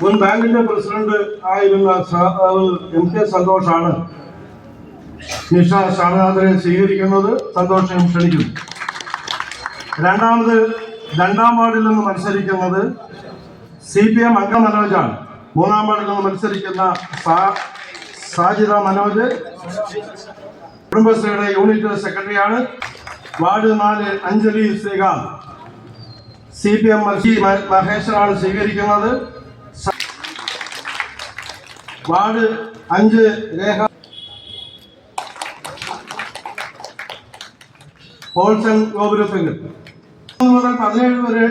മുൻ ബാങ്കിന്റെ പ്രസിഡന്റ് ആയിരുന്ന എം കെ സന്തോഷാണ് നിഷ ഷാനനാഥനെ സ്വീകരിക്കുന്നത്. സന്തോഷം ക്ഷണിക്കുന്നു. രണ്ടാമത് രണ്ടാം വാർഡിൽ നിന്ന് മത്സരിക്കുന്നത് സി പി എം അംഗ മനോജാണ്. മൂന്നാം വാർഡിൽ നിന്ന് മത്സരിക്കുന്ന സാജിത മനോജ്. കുടുംബശ്രീയുടെ യൂണിറ്റ് സെക്രട്ടറിയാണ്. വാർഡ് നാല് Anjali Sreekanth. C P M മഹേഷനാണ് സ്വീകരിക്കുന്നത്. വാർഡ് അഞ്ച് രേഖ. ഹോൾസൺ ഗോപുരത്തിൽ മുതൽ പതിനേഴ് വരെ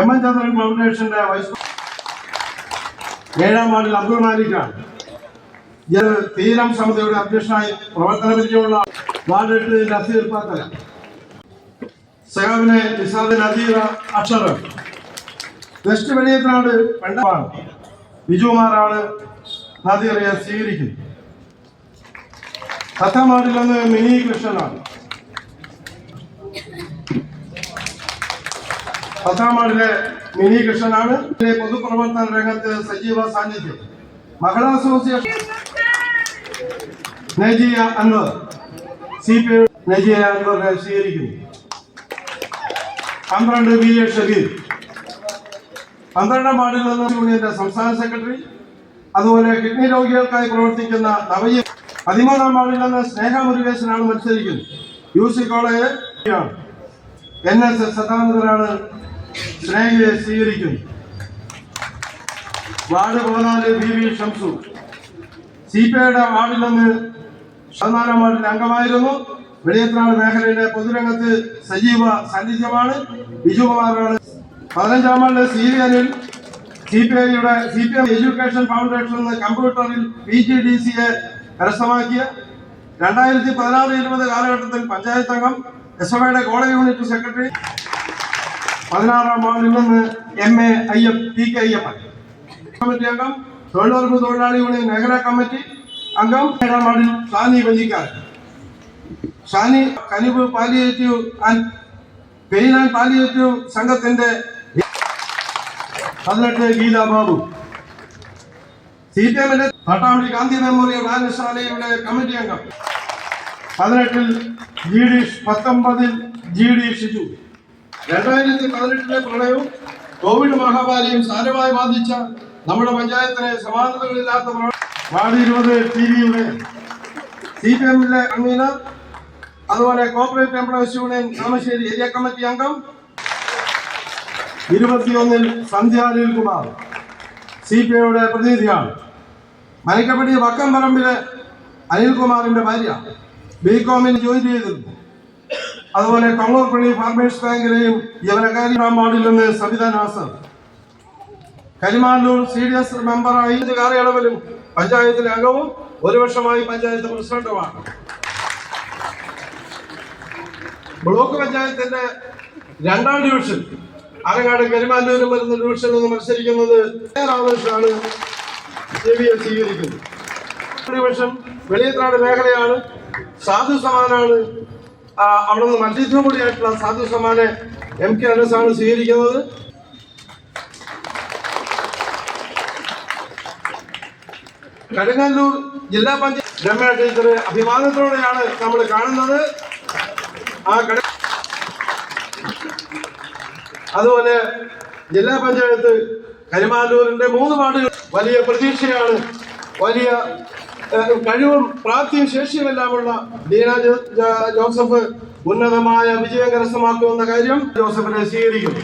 എം എൻ ചന്ദ്രൻ ഫൗണ്ടേഷന്റെ വൈസ് ഏഴാം വാർഡിൽ അബ്ദുൾ മാലിക്കാണ്. തീരം സമിതിയുടെ അധ്യക്ഷനായി പ്രവർത്തന പരിചയമുള്ള വാർഡ് എട്ട് നസീർ പാത്തല സഹാബിനെ നിസാദ് നദീറ അക്ഷർ. വെസ്റ്റ് വെളിയത്തിനാട് പെണ്ടാണ് ബിജുമാറാണ് നദീറയെ സ്വീകരിക്കുന്നു. വാർഡിൽ മിനി കൃഷ്ണനാണ്. പത്താം വാർഡിലെ മിനി കൃഷ്ണനാണ്. പൊതുപ്രവർത്തന രംഗത്ത് സജീവ സാന്നിധ്യം. Mahila association Najiya Anwar. C P Najiya അൻവറെ സ്വീകരിക്കുന്നു. പന്ത്രണ്ട് ബി എ ഷബീർ. പന്ത്രണ്ടാം വാർഡിൽ നിന്ന് യൂണിയന്റെ സംസ്ഥാന സെക്രട്ടറി അതുപോലെ കിഡ്നി രോഗികൾക്കായി പ്രവർത്തിക്കുന്ന നവയ പതിമൂന്നാം വാർഡിൽ നിന്ന് സ്നേഹ മുരുകേശനാണ് മത്സരിക്കുന്നത്. U C college N S S സദാനന്ദനാണ് സ്നേഹയെ സ്വീകരിക്കുന്നത്. വാർഡ് പതിനാല് B V Shamsu C P ഐയുടെ വാർഡിൽ നിന്ന് പതിനാലാം വാർഡിൽ അംഗമായിരുന്നു. വെളിയത്രാട് മേഖലയിലെ പൊതുരംഗത്ത് സജീവ സാന്നിധ്യമാണ്. ബിജുകുമാറാണ് പതിനഞ്ചാം വാർഡിലെ സി അനിൽ സി പി ഐയുടെ C P M education foundation കമ്പ്യൂട്ടറിൽ പി ജി ഡി സിയെ കരസ്ഥമാക്കിയ രണ്ടായിരത്തി പതിനാറ് ഇരുപത് കാലഘട്ടത്തിൽ പഞ്ചായത്ത് അംഗം എസ് എഫ് ഐയുടെ കോളേജ് യൂണിറ്റ് സെക്രട്ടറി പതിനാറാം വാർഡിൽ നിന്ന് M A I M P K Ayyappan. Committee അംഗം തൊഴിലുറപ്പ് തൊഴിലാളി യൂണിയൻ മേഖലാ കമ്മിറ്റി അംഗം ഏഴാം വാർഡിൽ Shani വഞ്ചിക്കാരൻ Shani Kanivu palliative and pain and palliative സംഘത്തിന്റെ പതിനെട്ട് ഗീത ബാബു. സി പി എമ്മിന്റെ തട്ടാമ്പടി ഗാന്ധി മെമ്മോറിയൽ വായനശാലയുടെ കമ്മിറ്റി അംഗം. പതിനെട്ടിൽ ജി ഡി പത്തൊമ്പതിൽ ജി ഡി ഷിജു. രണ്ടായിരത്തി പതിനെട്ടിലെ പ്രളയവും കോവിഡ് മഹാമാരിയും സാരമായി ബാധിച്ച നമ്മുടെ പഞ്ചായത്തിനെ സമാനതകളില്ലാത്ത വാർഡ് ഇരുപത് ടി വിയുടെ സി പി എമ്മിലെ കൺവീനർ അതുപോലെ corporate employees union Thamassery area committee അംഗം ഇരുപത്തിയൊന്നിൽ സന്ധ്യ അനിൽകുമാർ സി പി ഐയുടെ പ്രതിനിധിയാണ്. മലക്കപ്പടി വക്കംപറമ്പിലെ അനിൽകുമാറിന്റെ ഭാര്യ ബി കോമിൽ ജോലി ചെയ്തിരുന്നു. അതുപോലെ കണ്ണൂർപ്പള്ളി ഫാർമേഴ്സ് ബാങ്കിലെയും ജീവനക്കാരി വാർഡിൽ Savitha Nasar. Karimanoor C D S മെമ്പറായി കാലയളവിലും പഞ്ചായത്തിലെ അംഗവും ഒരു വർഷമായി പഞ്ചായത്ത് പ്രസിഡന്റുമാണ്. ബ്ലോക്ക് പഞ്ചായത്തിന്റെ രണ്ടാം ഡിവിഷൻ ആലങ്ങാട് പെരുമാറ്റൂരും വരുന്ന ഡിവിഷനിൽ നിന്ന് മത്സരിക്കുന്നത് ആവേശമാണ്. രവിയെ സ്വീകരിക്കുന്നത് ഡിവിഷൻ വെളിയത്തനാട് മേഖലയാണ് സാധു സമാനാണ് അവിടെ നിന്ന് മത്സരിച്ചും കൂടിയായിട്ടുള്ള സാധു സമാനെ എം കെ അനസാണ് സ്വീകരിക്കുന്നത്. കടുങ്ങല്ലൂർ ജില്ലാ പഞ്ചായത്ത് രമ്യ ടീച്ചർ അഭിമാനത്തോടെയാണ് നമ്മൾ കാണുന്നത്. ആ കട അതുപോലെ ജില്ലാ പഞ്ചായത്ത് കരിമാലൂരിന്റെ മൂന്ന് വാർഡുകൾ വലിയ പ്രതീക്ഷയാണ്. വലിയ കഴിവും പ്രാപ്തിയും ശേഷിയുമെല്ലാമുള്ള ജോ- ജോസഫ് ഉന്നതമായ വിജയം കരസ്ഥമാക്കുമെന്ന കാര്യം ജോസഫിനെ സ്വീകരിക്കുന്നു.